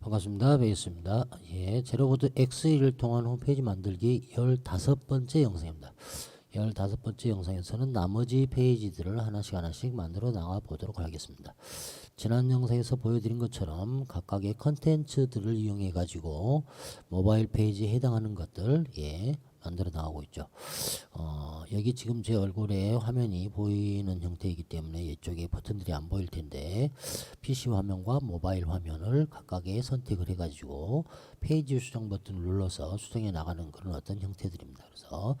반갑습니다. 베이스입니다. 예, 제로보드 X1을 통한 홈페이지 만들기 15번째 영상입니다. 15번째 영상에서는 나머지 페이지들을 하나씩 하나씩 만들어 나가 보도록 하겠습니다. 지난 영상에서 보여드린 것처럼 각각의 컨텐츠들을 이용해 가지고 모바일 페이지에 해당하는 것들 예, 만들어 나가고 있죠. 어, 여기 지금 제 얼굴에 화면이 보이는 형태이기 때문에 이쪽에 버튼들이 안 보일 텐데 PC 화면과 모바일 화면을 각각의 선택을 해가지고 페이지 수정 버튼을 눌러서 수정해 나가는 그런 어떤 형태들입니다. 그래서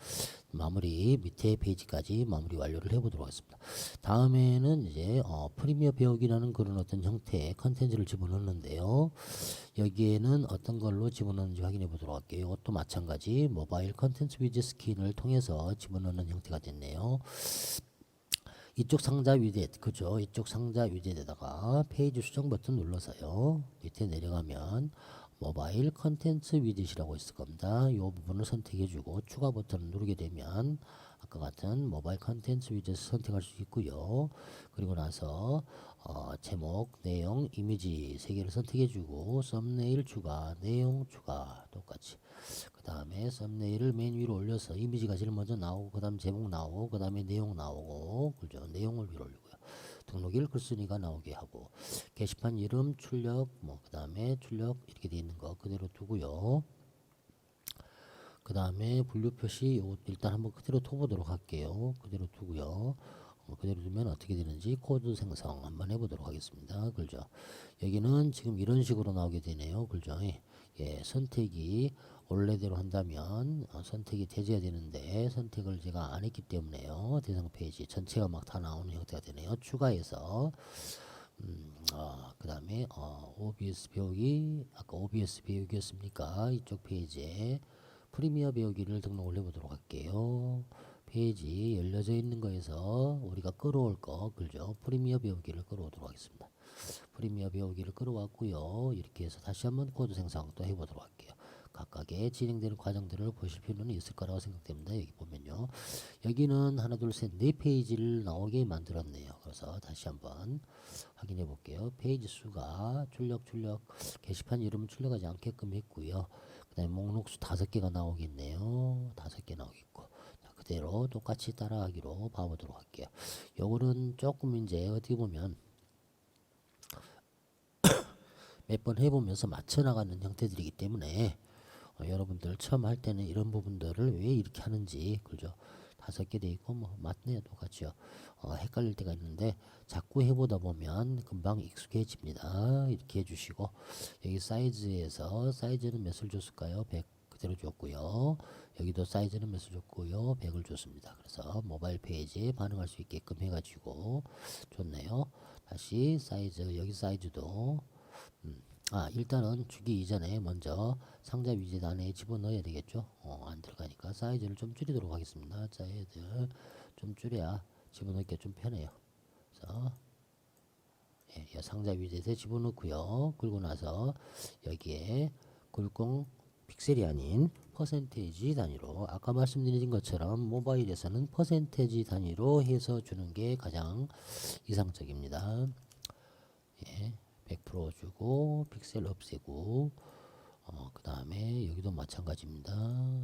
마무리 밑에 페이지까지 마무리 완료를 해보도록 하겠습니다. 다음에는 이제 어, 프리미어 배우기라는 그런 어떤 형태의 컨텐츠를 집어넣는데요. 여기에는 어떤 걸로 집어넣는지 확인해 보도록 할게요. 이것도 마찬가지 모바일 컨텐츠 위즈 스킨을 통해서 집어넣는 형태가 됐네요. 이쪽 상자 위에 그죠? 이쪽 상자 위에다가 페이지 수정 버튼 눌러서요. 밑에 내려가면 모바일 컨텐츠 위젯이라고 있을 겁니다. 이 부분을 선택해주고 추가 버튼을 누르게 되면 아까 같은 모바일 컨텐츠 위젯을 선택할 수 있고요. 그리고 나서 어, 제목, 내용, 이미지 세 개를 선택해주고 썸네일 추가, 내용 추가 똑같이 그 다음에 썸네일을 맨 위로 올려서 이미지가 제일 먼저 나오고 그 다음 제목 나오고 그 다음에 내용 나오고 그죠? 내용을 위로 올리고 요. 등록일 글쓴이가 나오게 하고 게시판 이름 출력 뭐 그 다음에 출력 이렇게 돼 있는 거 그대로 두고요. 그 다음에 분류 표시 요 일단 한번 그대로 둬보도록 할게요. 그대로 두고요. 어, 그대로 두면 어떻게 되는지 코드 생성 한번 해보도록 하겠습니다. 그죠? 여기는 지금 이런 식으로 나오게 되네요. 그죠? 예, 예, 선택이 원래대로 한다면 어, 선택이 되져야 되는데 선택을 제가 안 했기 때문에요. 대상 페이지 전체가 막 다 나오는 형태가 되네요. 추가해서 음, 어, 그 다음에 어, OBS 배우기 아까 OBS 배우기였습니까? 이쪽 페이지에 프리미어 배우기를 등록을 해보도록 할게요. 페이지 열려져 있는 거에서 우리가 끌어올 거 그죠? 프리미어 배우기를 끌어오도록 하겠습니다. 프리미어 배우기를 끌어왔고요. 이렇게 해서 다시 한번 코드 생성 또 해보도록 할게요. 각각의 진행되는 과정들을 보실 필요는 있을 거라고 생각됩니다. 여기 보면요. 여기는 하나 둘 셋 네 페이지를 나오게 만들었네요. 그래서 다시 한번 확인해 볼게요. 페이지 수가 출력 출력 게시판 이름은 출력하지 않게끔 했고요. 그 다음에 목록 수 다섯 개가 나오겠네요. 다섯 개 나오겠고 자, 그대로 똑같이 따라하기로 봐보도록 할게요. 요거는 조금 이제 어떻게 보면 몇 번 해보면서 맞춰나가는 형태들이기 때문에 어, 여러분들 처음 할 때는 이런 부분들을 왜 이렇게 하는지 그죠? 다섯 개 돼 있고 뭐 맞네요 똑같죠. 어, 헷갈릴 때가 있는데 자꾸 해보다 보면 금방 익숙해집니다. 이렇게 해주시고 여기 사이즈에서 사이즈는 몇을 줬을까요? 100 그대로 줬고요. 여기도 사이즈는 몇을 줬고요. 100을 줬습니다. 그래서 모바일 페이지에 반응할 수 있게끔 해가지고 좋네요. 다시 사이즈 여기 사이즈도 음, 아 일단은 주기 이전에 먼저 상자 위젯 안에 집어넣어야 되겠죠? 어, 안 들어가니까 사이즈를 좀 줄이도록 하겠습니다. 사이즈 좀 줄여야 집어넣기 좀 편해요. 그래서 예, 이 상자 위젯에 집어넣고요. 그리고 나서 여기에 굴공 픽셀이 아닌 퍼센테이지 단위로 아까 말씀드린 것처럼 모바일에서는 퍼센테이지 단위로 해서 주는 게 가장 이상적입니다. 예. 100% 주고 픽셀 없애고 어, 그 다음에 여기도 마찬가지입니다.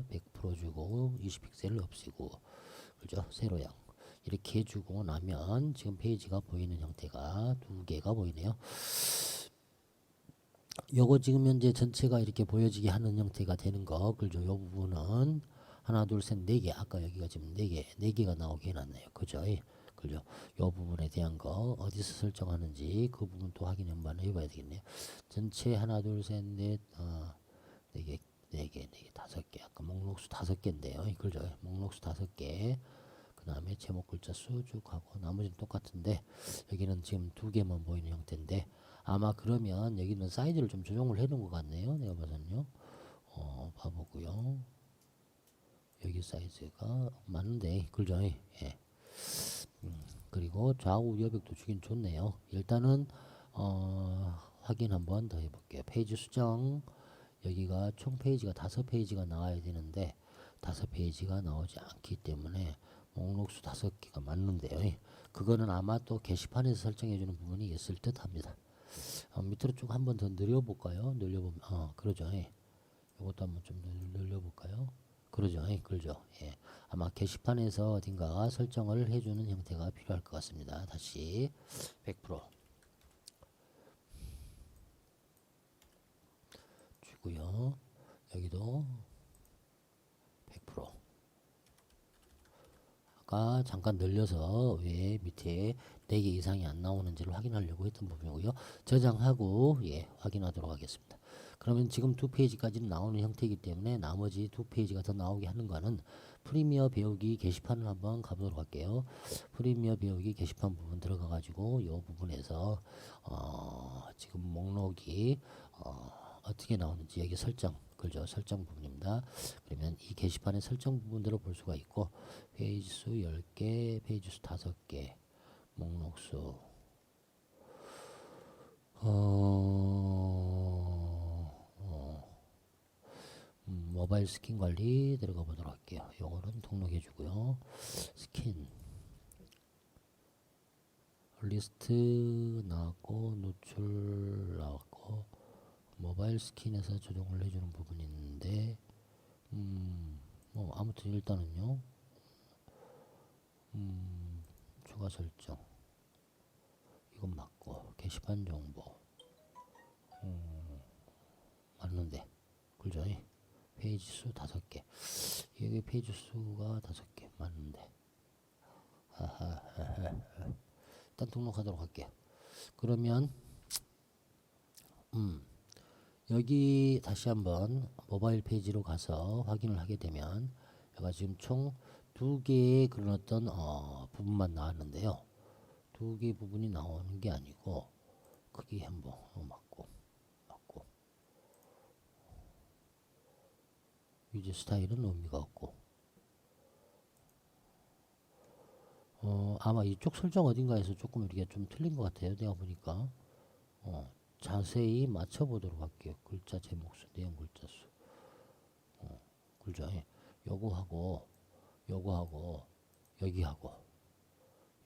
100% 주고 20픽셀을 없애고 그죠? 세로양 이렇게 해주고 나면 지금 페이지가 보이는 형태가 두 개가 보이네요. 요거 지금 현재 전체가 이렇게 보여지게 하는 형태가 되는 거 그죠? 요 부분은 하나 둘 셋 네 개. 아까 여기가 지금 네개네 개가 나오게 해놨네요. 그죠 그죠 요 부분에 대한 거 어디서 설정하는지 그 부분 또 확인 한번 해봐야 되겠네요 전체 하나 둘셋넷 어, 네개네 다섯 개 아까 목록수 다섯 개인데요 그죠 목록수 다섯 개그그 다음에 제목 글자 수 쭉 하고 나머지는 똑같은데 여기는 지금 두 개만 보이는 형태인데 아마 그러면 여기는 사이즈를 좀 조정을 해 놓은 것 같네요. 내가 봐서는요. 어, 봐보고요. 여기 사이즈가 맞는데 그죠? 예. 음, 그리고 좌우 여백도 주긴 좋네요. 일단은 어, 확인 한번 더 해볼게요. 페이지 수정 여기가 총 페이지가 다섯 페이지가 나와야 되는데 다섯 페이지가 나오지 않기 때문에 목록수 다섯 개가 맞는데요. 예. 그거는 아마 또 게시판에서 설정해주는 부분이 있을 듯합니다. 어, 밑으로 쭉 한번 더 늘려볼까요? 늘려보면 어 그러죠. 예. 이것도 한번 좀 늘- 늘려볼까요? 그러죠. 예, 그러죠. 예. 아마 게시판에서 어딘가 설정을 해주는 형태가 필요할 것 같습니다. 다시 100% 주고요. 여기도 100% 아까 잠깐 늘려서 왜 밑에 4개 이상이 안 나오는지를 확인하려고 했던 부분이고요. 저장하고 예, 확인하도록 하겠습니다. 그러면 지금 두 페이지까지는 나오는 형태이기 때문에 나머지 두 페이지가 더 나오게 하는 거는 프리미어 배우기 게시판을 한번 가보도록 할게요. 프리미어 배우기 게시판 부분 들어가 가지고 이 부분에서 어, 지금 목록이 어, 어떻게 나오는지 여기 설정 그죠 설정 부분입니다. 그러면 이 게시판의 설정 부분들을 볼 수가 있고 페이지 수 10개, 페이지 수 5개, 목록 수 어, 어, 음, 모바일 스킨 관리 들어가 보도록 할게요. 요거는 등록해 주고요. 스킨 리스트 나왔고 노출 나왔고 모바일 스킨에서 조정을 해주는 부분이 있는데 음, 뭐 아무튼 일단은요 음, 추가 설정 이건 맞고 게시판 정보 음, 맞는데 그죠? 페이지 수 다섯 개 여기 페이지 수가 다섯 개 맞는데. 일단 등록하도록 할게요 그러면 음 여기 다시 한번 모바일 페이지로 가서 확인을 하게 되면 제가 지금 총 두 개의 그런 어떤 어, 부분만 나왔는데요. 두 개 부분이 나오는 게 아니고 크기 맞고 맞고 위즈 스타일은 의미가 없고 어, 아마 이쪽 설정 어딘가에서 조금 이렇게 좀 틀린 것 같아요. 내가 보니까 어, 자세히 맞춰보도록 할게요. 글자 제목 수, 내용 글자 수. 어, 글자, 예. 요거 하고, 요거 하고, 여기 하고.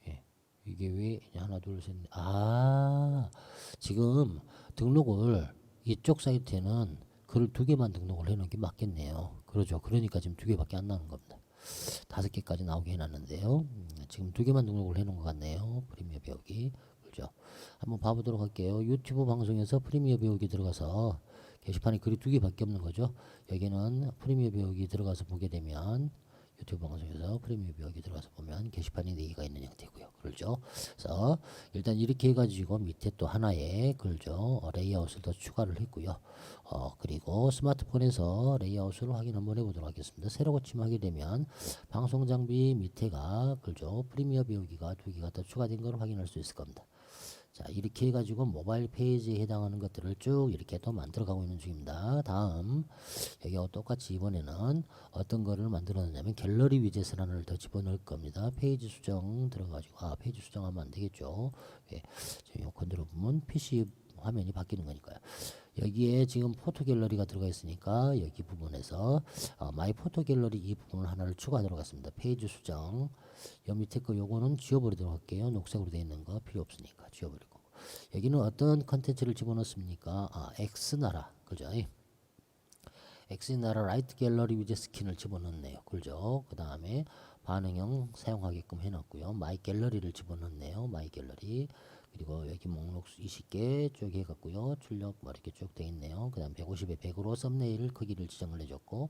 예. 이게 왜 하나, 둘, 셋, 넷. 아, 지금 등록을 이쪽 사이트에는 글을 두 개만 등록을 해놓은 게 맞겠네요. 그러죠. 그러니까 지금 두 개밖에 안 나오는 겁니다. 다섯 개까지 나오게 해놨는데요. 음, 지금 두 개만 등록을 해놓은 것 같네요. 프리미어 배우기. 그죠. 한번 봐보도록 할게요. 유튜브 방송에서 프리미어 배우기 들어가서 게시판에 글이 두 개밖에 없는 거죠. 여기는 프리미어 배우기 들어가서 보게 되면 유튜브 방송에서 프리미어 배우기 들어가서 보면 게시판이 네 개가 있는 형태고요. 그렇죠. 그래서 일단 이렇게 해가지고 밑에 또 하나의. 어, 레이아웃을 더 추가를 했고요. 어, 그리고 스마트폰에서 레이아웃을 확인 한번 해보도록 하겠습니다. 새로 고침하게 되면 방송 장비 밑에가 그죠. 프리미어 배우기가 두 개가 더 추가된 걸 확인할 수 있을 겁니다. 자 이렇게 해가지고 모바일 페이지에 해당하는 것들을 쭉 이렇게 또 만들어가고 있는 중입니다. 다음 여기와 똑같이 이번에는 어떤 거를 만들어놨냐면 갤러리 위젯을 더 집어넣을 겁니다. 페이지 수정 들어가지고 아 페이지 수정하면 안 되겠죠. 예, 지금 요 컨트롤 보면 PC 화면이 바뀌는 거니까요. 여기에 지금 포토 갤러리가 들어가 있으니까 여기 부분에서 어, 마이 포토 갤러리 이 부분을 하나를 추가하도록 하겠습니다. 페이지 수정. 여 밑에 거 요거는 지워버리도록 할게요. 녹색으로 되어 있는 거 필요 없으니까 지워버릴 거고. 여기는 어떤 컨텐츠를 집어넣습니까? 아, X나라. 그죠? X나라 라이트 갤러리 위젯 스킨을 집어넣네요. 그죠? 그 다음에 반응형 사용하게끔 해놨고요. 마이 갤러리를 집어넣네요. 마이 갤러리. 그리고 여기 목록 20개 쭉 해갖고요. 출력 뭐 이렇게 쭉돼 있네요. 그 다음 150에 100으로 썸네일 크기를 지정을 해줬고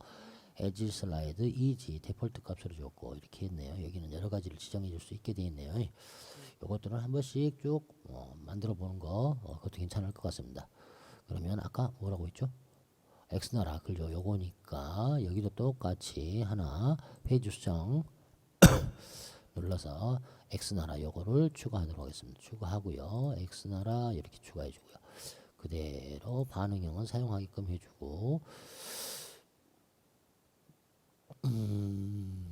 에지 슬라이드 이지 데폴트 값으로 줬고 이렇게 했네요. 여기는 여러 가지를 지정해 줄 수 있게 돼 있네요. 요것들은 한 번씩 쭉 어, 만들어 보는 거 어, 그것도 괜찮을 것 같습니다. 그러면 아까 뭐라고 했죠? 엑스나라 그죠? 요거니까 여기도 똑같이 하나 페이지 수정 눌러서 X나라 요거를 추가하도록 하겠습니다. 추가하고요. X나라 이렇게 추가해 주고요. 그대로 반응형은 사용하게끔 해주고 음,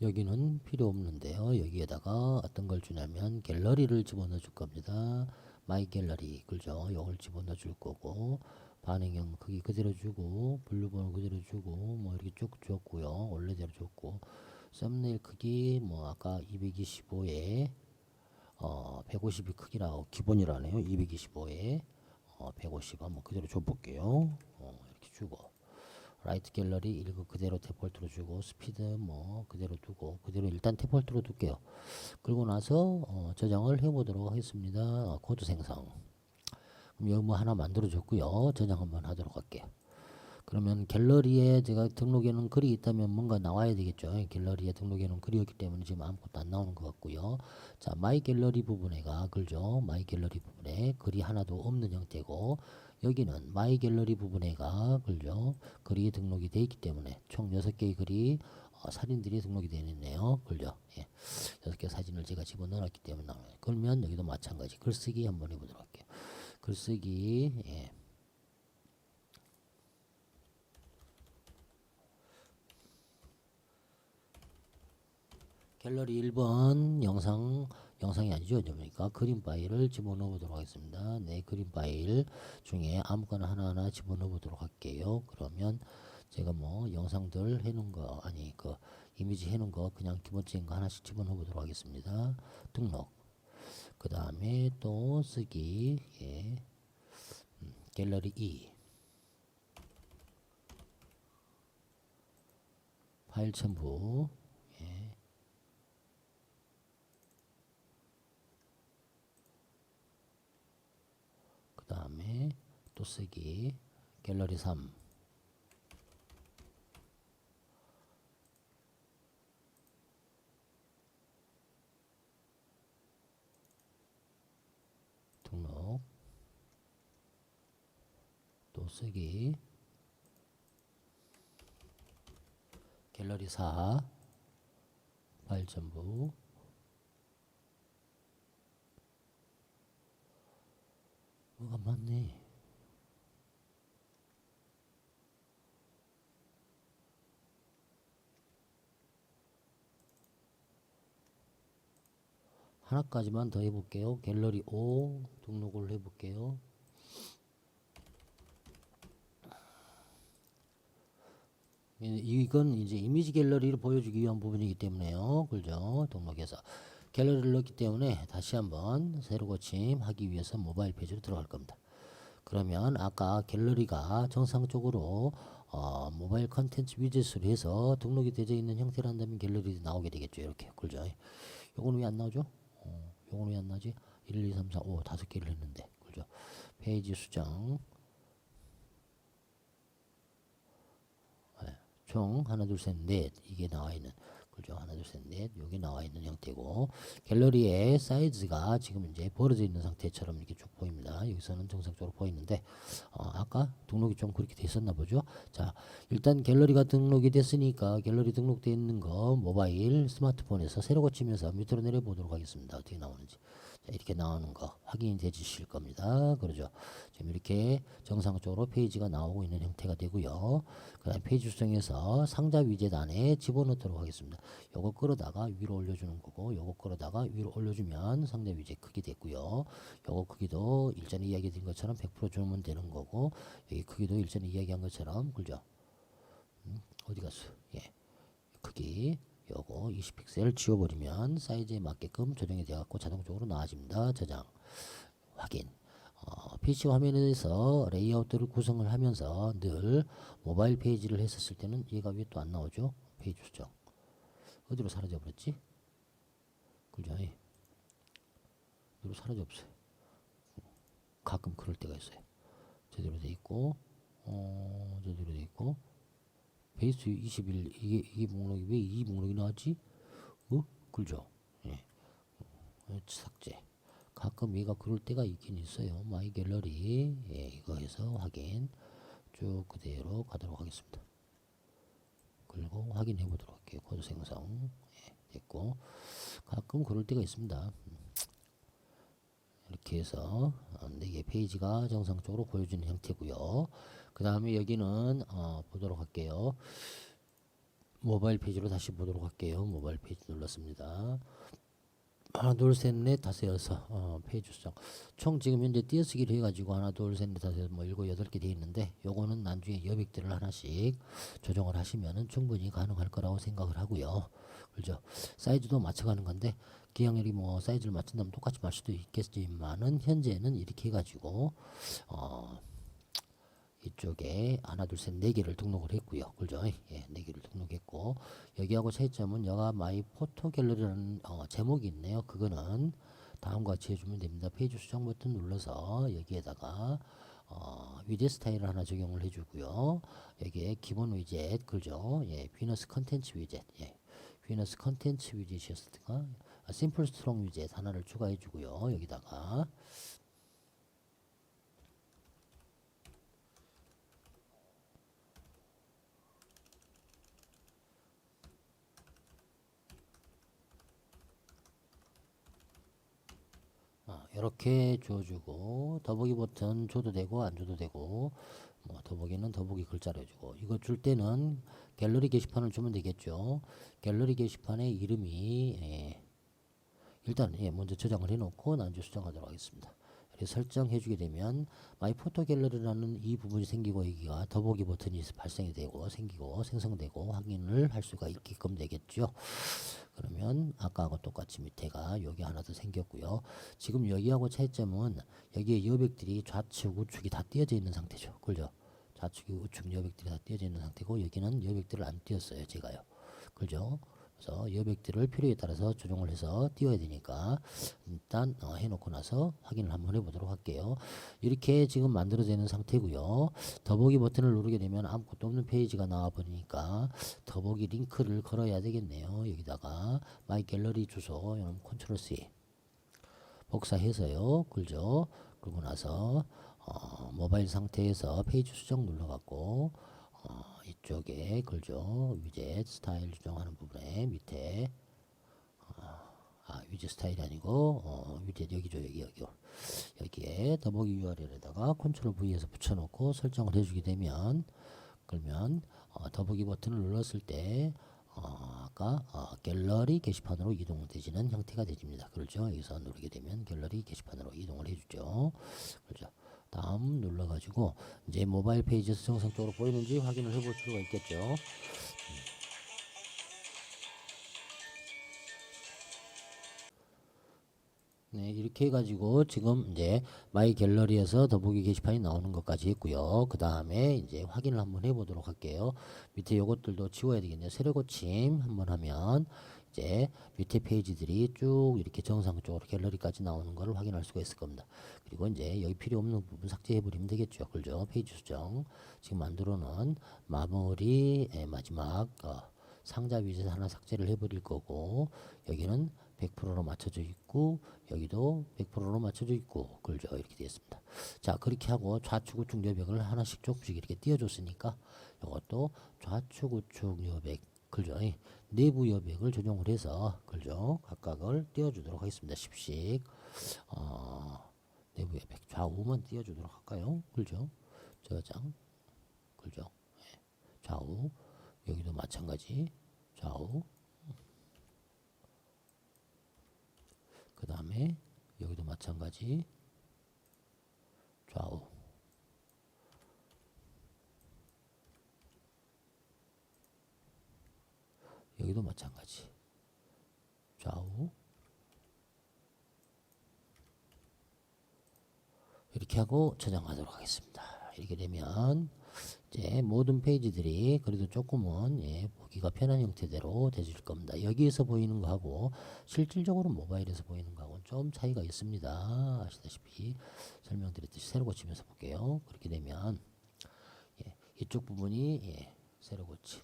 여기는 필요 없는데요. 여기에다가 어떤 걸 주냐면 갤러리를 집어넣어 줄 겁니다. 마이 갤러리 그죠? 이걸 집어넣어 줄 거고 반응형 크기 그대로 주고 분류 번호 그대로 주고 뭐 이렇게 쭉 줬고요. 원래대로 줬고 썸네일 크기 뭐 아까 225에 어 150이 크기라고 기본이라네요. 225에 어 150은 뭐 그대로 줘 볼게요. 어 이렇게 주고 라이트 갤러리 이거 그대로 데폴트로 주고 스피드 뭐 그대로 두고 그대로 일단 데폴트로 둘게요. 그리고 나서 어, 저장을 해보도록 하겠습니다. 어, 코드 생성. 그럼 여기 뭐 하나 만들어 줬고요. 저장 한번 하도록 할게요. 그러면 갤러리에 제가 등록해 놓은 글이 있다면 뭔가 나와야 되겠죠. 갤러리에 등록해 놓은 글이었기 때문에 지금 아무것도 안 나오는 것 같고요. 자, 마이 갤러리 부분에가 글죠. 마이 갤러리 부분에 글이 하나도 없는 형태고 여기는 마이 갤러리 부분에가 글죠. 글이 등록이 되어 있기 때문에 총 6개의 글이 어, 사진들이 등록이 되어 있네요. 글죠. 예. 6개 사진을 제가 집어넣었기 때문에 나와요. 그러면 여기도 마찬가지 글쓰기 한번 해보도록 할게요. 글쓰기 예. 갤러리 1번 영상 영상이 아니죠. 그러니까 그림 파일을 집어넣어 보도록 하겠습니다. 네, 그림 파일 중에 아무거나 하나하나 집어넣어 보도록 할게요. 그러면 제가 뭐 영상들 해놓은 거 아니 그 이미지 해놓은 거 그냥 기본적인 거 하나씩 집어넣어 보도록 하겠습니다. 등록. 그 다음에 또 쓰기 예. 음, 갤러리 2 파일 첨부 예. 그 다음에 또 쓰기. 갤러리 3 등록. 또 쓰기. 갤러리 4 파일 전부 뭐가 많네 하나까지만 더 해볼게요 갤러리 5 등록을 해볼게요 이- 이건 이제 이미지 갤러리를 보여주기 위한 부분이기 때문에요. 그죠? 등록해서 갤러리를 넣기 때문에 다시 한번 새로 고침하기 위해서 모바일 페이지로 들어갈 겁니다. 그러면 아까 갤러리가 정상적으로 어, 모바일 컨텐츠 위젯으로 해서 등록이 되어 있는 형태란다면 갤러리 나오게 되겠죠. 이렇게 그죠? 요건 왜 안 나오죠? 어, 요건 왜 안 나지? 1, 2, 3, 4, 5 다섯 개를 했는데 그죠? 페이지 수정 총 하나 둘 셋 넷 이게 나와 있는 그죠 하나 둘 셋 넷 여기 나와 있는 형태고 갤러리의 사이즈가 지금 이제 벌어져 있는 상태처럼 이렇게 쭉 보입니다 여기서는 정상적으로 보이는데 어, 아까 등록이 좀 그렇게 됐었나 보죠 자 일단 갤러리가 등록이 됐으니까 갤러리 등록되어 있는 거 모바일 스마트폰에서 새로 고치면서 밑으로 내려 보도록 하겠습니다 어떻게 나오는지 자, 이렇게 나오는 거 확인이 되실 겁니다. 그러죠. 지금 이렇게 정상적으로 페이지가 나오고 있는 형태가 되고요. 그 다음에 페이지 수정해서 상자 위젯 안에 집어넣도록 하겠습니다. 요거 끌어다가 위로 올려주는 거고 요거 끌어다가 위로 올려주면 상자 위젯 크기 됐고요. 요거 크기도 일전에 이야기드린 것처럼 100% 주면 되는 거고 여기 크기도 일전에 이야기한 것처럼 그죠. 음, 어디 갔어? 예. 크기 요거 20픽셀 지워버리면 사이즈에 맞게끔 조정이 되어갖고 자동적으로 나와집니다. 저장 확인 어, PC 화면에서 레이아웃들을 구성을 하면서 늘 모바일 페이지를 했었을 때는 얘가 왜 또 안 나오죠? 페이지 수정 어디로 사라져 버렸지? 그죠? 예. 어디로 사라져 없어요. 가끔 그럴 때가 있어요. 제대로 돼 있고 어, 제대로 돼 있고 베이스 21 이게 이 목록이 왜 이 목록이 나왔지? 어? 그죠? 예. 어, 삭제. 가끔 얘가 그럴 때가 있긴 있어요. 마이 갤러리 예, 이거 해서 확인 쭉 그대로 가도록 하겠습니다. 그리고 확인해 보도록 할게요. 코드 생성 예, 됐고 가끔 그럴 때가 있습니다. 이렇게 해서 어, 4개 페이지가 정상적으로 보여주는 형태고요. 그 다음에 여기는 어, 보도록 할게요. 모바일 페이지로 다시 보도록 할게요. 모바일 페이지 눌렀습니다. 하나 둘 셋 넷 다섯 여섯. 어, 페이지 수정. 총 지금 현재 띄어쓰기를 해가지고 하나 둘 셋 넷 다섯 여섯 뭐 일곱 여덟 개 되어 있는데 요거는 나중에 여백들을 하나씩 조정을 하시면은 충분히 가능할 거라고 생각을 하고요. 그죠? 사이즈도 맞춰가는 건데 기왕열이 뭐 사이즈를 맞춘다면 똑같이 맞을 수도 있겠지만은 현재는 이렇게 해가지고 어 이쪽에 하나 둘 셋 네 개를 등록을 했고요. 그죠? 예, 네 개를 등록했고 여기하고 차이점은 여가 마이 포토 갤러리라는 어, 제목이 있네요. 그거는 다음과 같이 해주면 됩니다. 페이지 수정 버튼 눌러서 여기에다가 어, 위젯 스타일을 하나 적용을 해주고요. 여기에 기본 위젯, 그죠? 예, 비너스 컨텐츠 위젯, 예, 비너스 컨텐츠 위젯이었을까? 아, 심플 스트롱 위젯 하나를 추가해주고요. 여기다가 아, 이렇게 줘주고 더보기 버튼 줘도 되고 안 줘도 되고 뭐 더보기는 더보기 글자로 해주고 이거 줄 때는 갤러리 게시판을 주면 되겠죠. 갤러리 게시판의 이름이 예, 일단 예, 먼저 저장을 해놓고 나중에 수정하도록 하겠습니다 이렇게 설정해 주게 되면 마이 포토 갤러리라는 이 부분이 생기고 여기가 더보기 버튼이 발생이 되고 생기고 생성되고 확인을 할 수가 있게끔 되겠죠 그러면 아까하고 똑같이 밑에가 여기 하나 더 생겼고요. 지금 여기하고 차이점은 여기에 여백들이 좌측 우측이 다 띄어져 있는 상태죠. 그죠? 좌측 우측 여백들이 다 띄어져 있는 상태고 여기는 여백들을 안 띄었어요. 제가요. 그죠? 그래서 여백들을 필요에 따라서 조정을 해서 띄워야 되니까 일단 어, 해놓고 나서 확인을 한번 해보도록 할게요. 이렇게 지금 만들어지는 상태고요. 더보기 버튼을 누르게 되면 아무것도 없는 페이지가 나와 버리니까 더보기 링크를 걸어야 되겠네요. 여기다가 마이 갤러리 주소 이런 컨트롤 C 복사해서요. 그죠? 그러고 나서 어, 모바일 상태에서 페이지 수정 눌러갖고 어, 이 쪽에 글죠 위젯 스타일 조정하는 부분에 밑에 어, 아 위젯 스타일이 아니고 어, 위젯 여기죠 여기 여기 여기에 더보기 URL에다가 컨트롤 V에서 붙여놓고 설정을 해주게 되면 그러면 어, 더보기 버튼을 눌렀을 때 어, 아까 어, 갤러리 게시판으로 이동되지는 형태가 되집니다. 그렇죠? 여기서 누르게 되면 갤러리 게시판으로 이동을 해주죠. 그렇죠? 다음 눌러가지고 이제 모바일 페이지에서 정상적으로 보이는지 확인을 해볼 필요가 있겠죠. 네, 이렇게 해가지고 지금 이제 마이 갤러리에서 더보기 게시판이 나오는 것까지 했고요. 그 다음에 이제 확인을 한번 해보도록 할게요. 밑에 요것들도 지워야 되겠네요. 세로 고침 한번 하면 이제 밑에 페이지들이 쭉 이렇게 정상적으로 갤러리까지 나오는 것을 확인할 수가 있을 겁니다. 그리고 이제 여기 필요 없는 부분 삭제해버리면 되겠죠. 그죠? 페이지 수정. 지금 만들어 놓은 마무리 예, 마지막 어, 상자 위젯 하나 삭제를 해버릴 거고 여기는 100%로 맞춰져 있고 여기도 100%로 맞춰져 있고 그죠 이렇게 되었습니다. 자 그렇게 하고 좌측 우측 여백을 하나씩 조금씩 이렇게 띄워줬으니까 이것도 좌측 우측 여백 그죠 내부 여백을 조정을 해서 그죠 각각을 띄워주도록 하겠습니다. 10씩 어, 내부 여백. 좌우만 띄워주도록 할까요? 그죠 저장. 그죠 예. 좌우. 여기도 마찬가지. 좌우. 그 다음에 여기도 마찬가지. 좌우 여기도 마찬가지 좌우 이렇게 하고 저장하도록 하겠습니다. 이렇게 되면 이제 모든 페이지들이 그래도 조금은 예, 보기가 편한 형태대로 되실 겁니다. 여기에서 보이는 거하고 실질적으로 모바일에서 보이는 거하고는 좀 차이가 있습니다. 아시다시피 설명드렸듯이 세로 고치면서 볼게요. 그렇게 되면 예, 이쪽 부분이 예, 세로 고침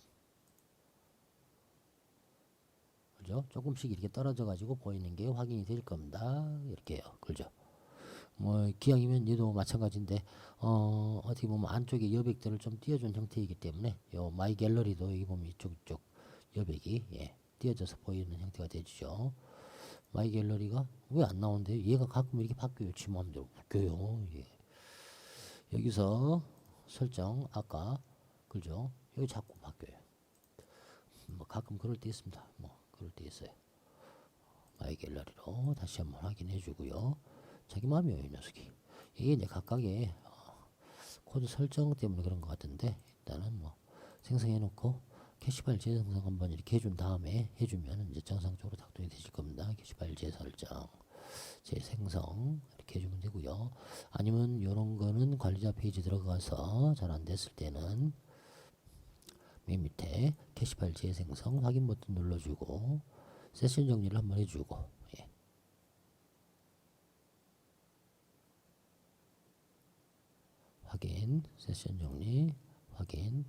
그죠? 조금씩 이렇게 떨어져 가지고 보이는 게 확인이 될 겁니다. 이렇게요. 그죠? 뭐 기왕이면 얘도 마찬가지인데 어 어떻게 보면 안쪽에 여백들을 좀 띄워준 형태이기 때문에 요 마이 갤러리도 여기 보면 이쪽 이쪽 여백이 예 띄어져서 보이는 형태가 되죠. 마이 갤러리가 왜 안 나오는데요? 얘가 가끔 이렇게 바뀌어요. 지 마음대로 웃겨요. 예. 여기서 설정 아까 그죠? 여기 자꾸 바뀌어요. 뭐 가끔 그럴 때 있습니다. 뭐 그럴 때 있어요. 마이 갤러리로 다시 한번 확인해 주고요. 자기 마음이에요, 이 녀석이. 이게 이제 각각의 어, 코드 설정 때문에 그런 것 같은데 일단은 뭐 생성해 놓고 캐시 파일 재생성 한번 이렇게 해준 다음에 해주면 이제 정상적으로 작동이 되실 겁니다. 캐시 파일 재설정, 재생성 이렇게 해주면 되고요. 아니면 이런 거는 관리자 페이지 들어가서 잘 안 됐을 때는 맨 밑에 캐시 파일 재생성 확인 버튼 눌러주고 세션 정리를 한번 해주고 예. 확인 세션 정리 확인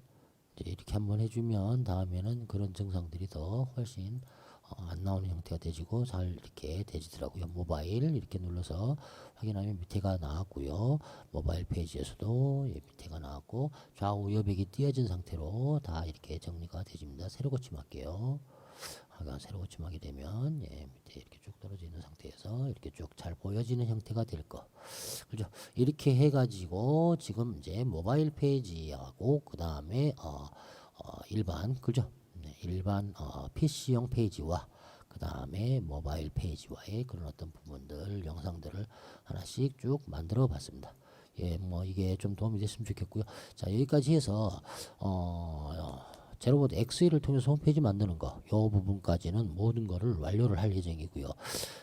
이제 이렇게 한번 해주면 다음에는 그런 증상들이 더 훨씬 어, 안 나오는 형태가 되지고 잘 이렇게 되지더라고요. 모바일 이렇게 눌러서 확인하면 밑에가 나왔고요. 모바일 페이지에서도 예, 밑에가 나왔고 좌우 여백이 띄어진 상태로 다 이렇게 정리가 되집니다. 새로 고침할게요. 새로 고침하게 되면 예, 밑에 이렇게 쭉 떨어져 있는 상태에서 이렇게 쭉 잘 보여지는 형태가 될 거. 그죠? 이렇게 해가지고 지금 이제 모바일 페이지하고 그 다음에 어, 어, 일반 그죠? 네, 일반 어, PC용 페이지와 그 다음에 모바일 페이지와의 그런 어떤 부분들 영상들을 하나씩 쭉 만들어 봤습니다. 예, 뭐 이게 좀 도움이 됐으면 좋겠고요. 자 여기까지 해서 어, 어, 제로보드 XE를 통해서 홈페이지 만드는 거, 요 부분까지는 모든 거를 완료를 할 예정이고요.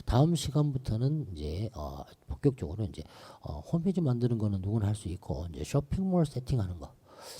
다음 시간부터는 이제 어, 본격적으로 이제 어, 홈페이지 만드는 거는 누구나 할 수 있고 이제 쇼핑몰 세팅하는 거.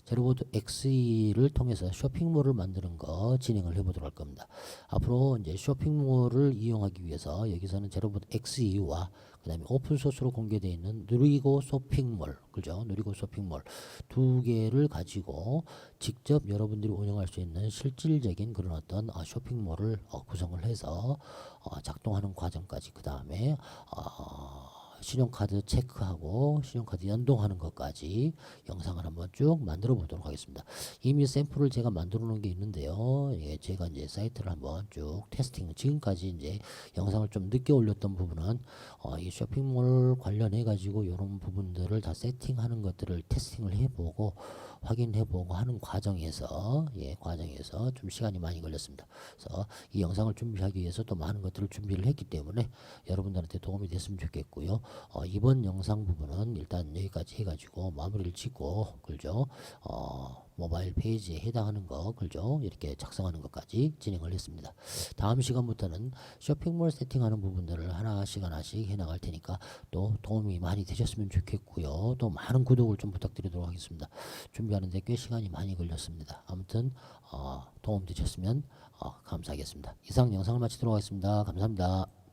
제로보드 XE를 통해서 쇼핑몰을 만드는 거 진행을 해보도록 할 겁니다. 앞으로 이제 쇼핑몰을 이용하기 위해서 여기서는 제로보드 XE와 그다음에 오픈 소스로 공개되어 있는 누리고 쇼핑몰, 그죠? 누리고 쇼핑몰 두 개를 가지고 직접 여러분들이 운영할 수 있는 실질적인 그런 어떤 어, 쇼핑몰을 어, 구성을 해서 어, 작동하는 과정까지 그 다음에 어, 신용카드 체크하고 신용카드 연동하는 것까지 영상을 한번 쭉 만들어 보도록 하겠습니다. 이미 샘플을 제가 만들어 놓은 게 있는데요. 예, 제가 이제 사이트를 한번 쭉 테스팅, 지금까지 이제 영상을 좀 늦게 올렸던 부분은 어, 이 쇼핑몰 관련해 가지고 이런 부분들을 다 세팅하는 것들을 테스팅을 해보고 확인해보고 하는 과정에서 예, 과정에서 좀 시간이 많이 걸렸습니다. 그래서 이 영상을 준비하기 위해서 또 많은 것들을 준비를 했기 때문에 여러분들한테 도움이 됐으면 좋겠고요. 어, 이번 영상 부분은 일단 여기까지 해가지고 마무리를 짓고 그죠? 어, 모바일 페이지에 해당하는 거 그죠? 이렇게 작성하는 것까지 진행을 했습니다. 다음 시간부터는 쇼핑몰 세팅하는 부분들을 하나씩 하나씩 해나갈 테니까 또 도움이 많이 되셨으면 좋겠고요. 또 많은 구독을 좀 부탁드리도록 하겠습니다. 준비하는데 꽤 시간이 많이 걸렸습니다. 아무튼 어, 도움 되셨으면 어, 감사하겠습니다. 이상 영상을 마치도록 하겠습니다. 감사합니다.